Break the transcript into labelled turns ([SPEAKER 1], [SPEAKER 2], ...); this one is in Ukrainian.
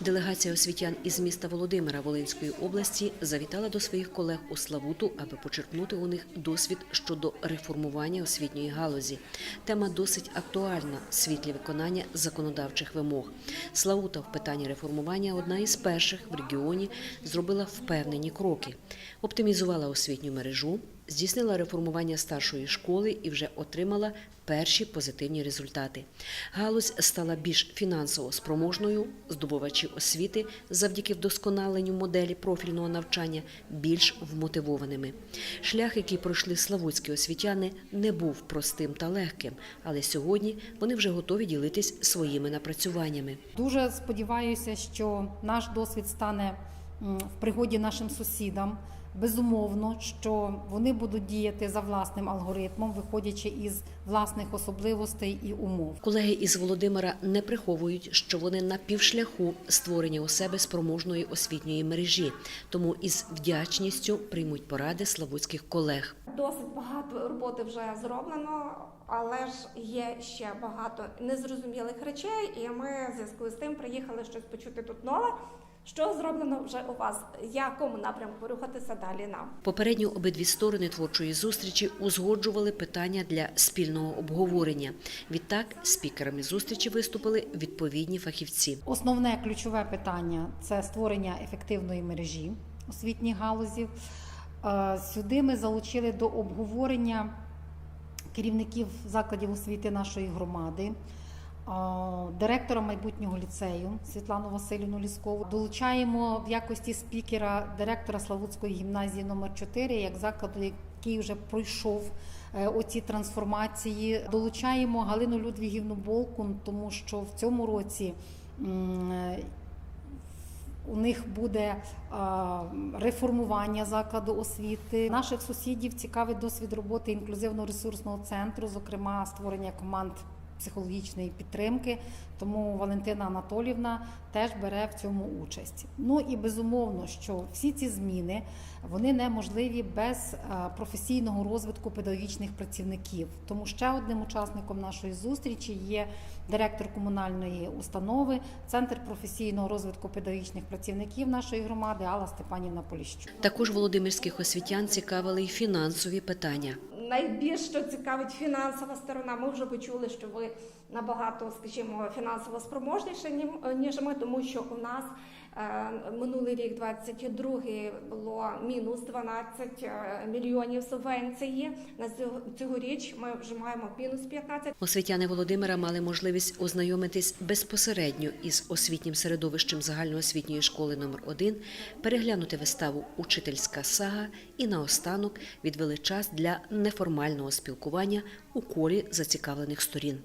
[SPEAKER 1] Делегація освітян із міста Володимира Волинської області завітала до своїх колег у Славуту, аби почерпнути у них досвід щодо реформування освітньої галузі. Тема досить актуальна в світлі виконання законодавчих вимог. Славута в питанні реформування одна із перших в регіоні зробила впевнені кроки, оптимізувала освітню мережу, здійснила реформування старшої школи і вже отримала перші позитивні результати. Галузь стала більш фінансово спроможною, здобувачі освіти завдяки вдосконаленню моделі профільного навчання більш вмотивованими. Шлях, який пройшли славутські освітяни, не був простим та легким, але сьогодні вони вже готові ділитись своїми напрацюваннями.
[SPEAKER 2] Дуже сподіваюся, що наш досвід стане в пригоді нашим сусідам. Безумовно, що вони будуть діяти за власним алгоритмом, виходячи із власних особливостей і умов.
[SPEAKER 1] Колеги із Володимира не приховують, що вони на півшляху створення у себе спроможної освітньої мережі, тому із вдячністю приймуть поради славутських колег.
[SPEAKER 3] Досить багато роботи вже зроблено, але ж є ще багато незрозумілих речей, і ми в зв'язку з тим приїхали щось почути тут нове. Що зроблено вже у вас? Якому напрямку рухатися далі нам?
[SPEAKER 1] Попередньо обидві сторони творчої зустрічі узгоджували питання для спільного обговорення. Відтак, спікерами зустрічі виступили відповідні фахівці.
[SPEAKER 2] Основне ключове питання це створення ефективної мережі освітніх галузів. Е, Сюди ми залучили до обговорення керівників закладів освіти нашої громади, директора майбутнього ліцею Світлану Васильівну Ліскову. Долучаємо в якості спікера директора Славутської гімназії номер 4 як закладу, який вже пройшов е, оці трансформації. Долучаємо Галину Людвігівну Болкун, тому що в цьому році. е, у них буде реформування закладу освіти. Наших сусідів цікавий досвід роботи інклюзивно-ресурсного центру, зокрема створення команд психологічної підтримки. Тому Валентина Анатолівна теж бере в цьому участь. Ну і безумовно, що всі ці зміни вони неможливі без професійного розвитку педагогічних працівників. Тому ще одним учасником нашої зустрічі є директор комунальної установи, центр професійного розвитку педагогічних працівників нашої громади Алла Степанівна Поліщук.
[SPEAKER 1] Також володимирських освітян цікавили й фінансові питання.
[SPEAKER 3] Найбільш що цікавить фінансова сторона. Ми вже почули, що ви набагато, скажімо, фінансово спроможніше ніж ми, тому що у нас минулий рік, 22-й, було мінус 12 е, мільйонів субвенції. На цього- цьогоріч ми вже маємо мінус 15.
[SPEAKER 1] Освітяни Володимира мали можливість ознайомитись безпосередньо із освітнім середовищем загальноосвітньої школи номер 1 переглянути виставу Учительська сага і наостанок відвели час для неформального спілкування у колі зацікавлених сторін.